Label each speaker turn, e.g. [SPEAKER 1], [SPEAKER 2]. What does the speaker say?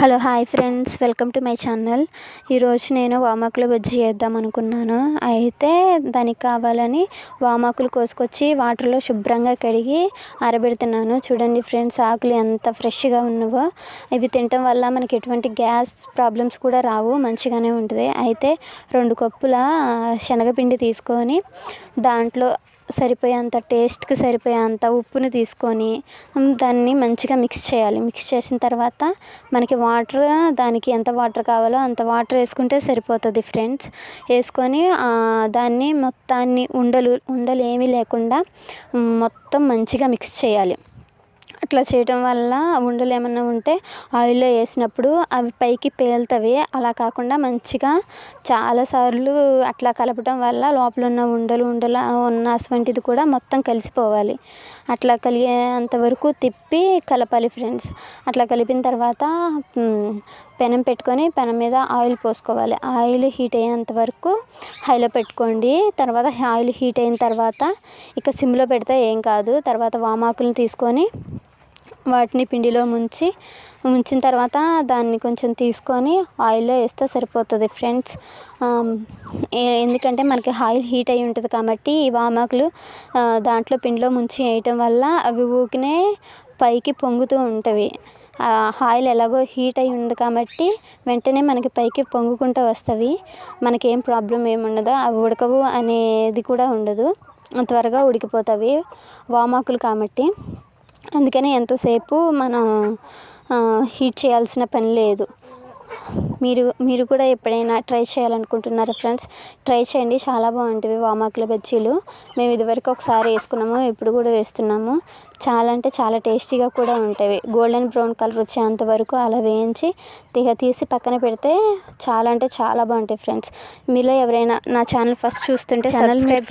[SPEAKER 1] Hello hi friends. Welcome to my channel. ఈరోజు నేను వామాకులు బజ్జీ చేద్దాం అనుకున్నాను. అయితే దానికి కావాలని వామాకులు కోసుకొచ్చి వాటర్లో శుభ్రంగా కడిగి ఆరబెడుతున్నాను. చూడండి ఫ్రెండ్స్ ఆకులు ఎంత ఫ్రెష్గా ఉన్నవో. ఇవి తినటం వల్ల మనకి ఎటువంటి గ్యాస్ ప్రాబ్లమ్స్ కూడా రావు మంచిగానే ఉంటుంది. అయితే రెండు కప్పుల శనగపిండి తీసుకొని దాంట్లో సరిపోయేంత టేస్ట్కి సరిపోయేంత ఉప్పుని తీసుకొని దాన్ని మంచిగా మిక్స్ చేయాలి. మిక్స్ చేసిన తర్వాత మనకి వాటర్ దానికి ఎంత వాటర్ కావాలో అంత వాటర్ వేసుకుంటే సరిపోతుంది ఫ్రెండ్స్. వేసుకొని దాన్ని మొత్తాన్ని ఉండలు ఉండలు ఏమీ లేకుండా మొత్తం మంచిగా మిక్స్ చేయాలి. అట్లా చేయటం వల్ల ఉండలు ఏమన్నా ఉంటే ఆయిల్లో వేసినప్పుడు అవి పైకి పేలుతవి. అలా కాకుండా మంచిగా చాలాసార్లు అట్లా కలపటం వల్ల లోపల ఉన్న ఉండలు ఉండలు ఉన్న అటువంటిది కూడా మొత్తం కలిసిపోవాలి. అట్లా కలిగేంత వరకు తిప్పి కలపాలి ఫ్రెండ్స్. అట్లా కలిపిన తర్వాత పెనం పెట్టుకొని పెనం మీద ఆయిల్ పోసుకోవాలి. ఆయిల్ హీట్ అయ్యేంత వరకు హైలో పెట్టుకోండి. తర్వాత ఆయిల్ హీట్ అయిన తర్వాత ఇక సిమ్లో పెడితే ఏం కాదు. తర్వాత వామాకులను తీసుకొని వాటిని పిండిలో ముంచి ముంచిన తర్వాత దాన్ని కొంచెం తీసుకొని ఆయిల్లో వేస్తే సరిపోతుంది ఫ్రెండ్స్. ఎందుకంటే మనకి ఆయిల్ హీట్ అయి ఉంటుంది కాబట్టి ఈ వామాకులు దాంట్లో పిండిలో ముంచి వేయటం వల్ల అవి ఊకినే పైకి పొంగుతూ ఉంటవి. ఆయిల్ ఎలాగో హీట్ అయి ఉంది కాబట్టి వెంటనే మనకి పైకి పొంగుకుంటూ వస్తవి. మనకేం ప్రాబ్లం ఏముండదు అవి ఉడకవు అనేది కూడా ఉండదు. త్వరగా ఉడికిపోతాయి వామాకులు కాబట్టి. అందుకని ఎంతసేపు మనం హీట్ చేయాల్సిన పని లేదు. మీరు మీరు కూడా ఎప్పుడైనా ట్రై చేయాలనుకుంటున్నారా ఫ్రెండ్స్? ట్రై చేయండి. చాలా బాగుంటాయి వామాకుల బజ్జీలు. మేము ఇదివరకు ఒకసారి వేసుకున్నాము ఇప్పుడు కూడా వేస్తున్నాము. చాలా అంటే చాలా టేస్టీగా కూడా ఉంటాయి గోల్డెన్ బ్రౌన్ కలర్ వచ్చేంత వరకు అలా వేయించి తీగ తీసి పక్కన పెడితే చాలా అంటే చాలా బాగుంటాయి ఫ్రెండ్స్. మీలో ఎవరైనా నా ఛానల్ ఫస్ట్ చూస్తుంటే
[SPEAKER 2] ఛానల్
[SPEAKER 1] సబ్స్క్రైబ్